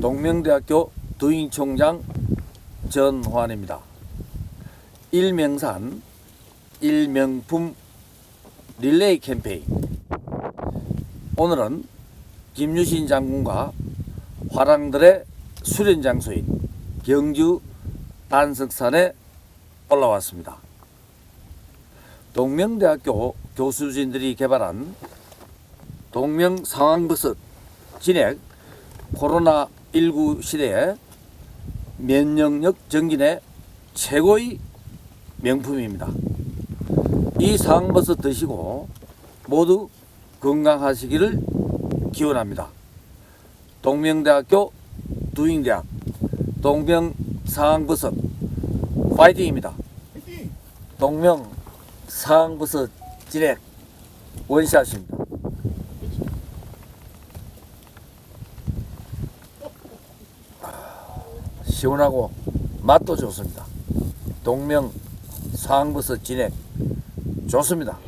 동명대학교 두인총장 전환입니다. 일명산 일명품 릴레이 캠페인 오늘은 김유신 장군과 화랑들의 수련 장소인 경주 단석산에 올라왔습니다. 동명대학교 교수진들이 개발한 동명 상황버섯 진액 코로나 19 시대에 면역력 증진의 최고의 명품입니다. 이 상황버섯 드시고 모두 건강하시기를 기원합니다. 동명대학교 두인대학 동명 상황버섯 파이팅입니다. 동명 상황버섯 진액 원샷입니다. 시원하고 맛도 좋습니다. 동명 상황버섯 진액 좋습니다.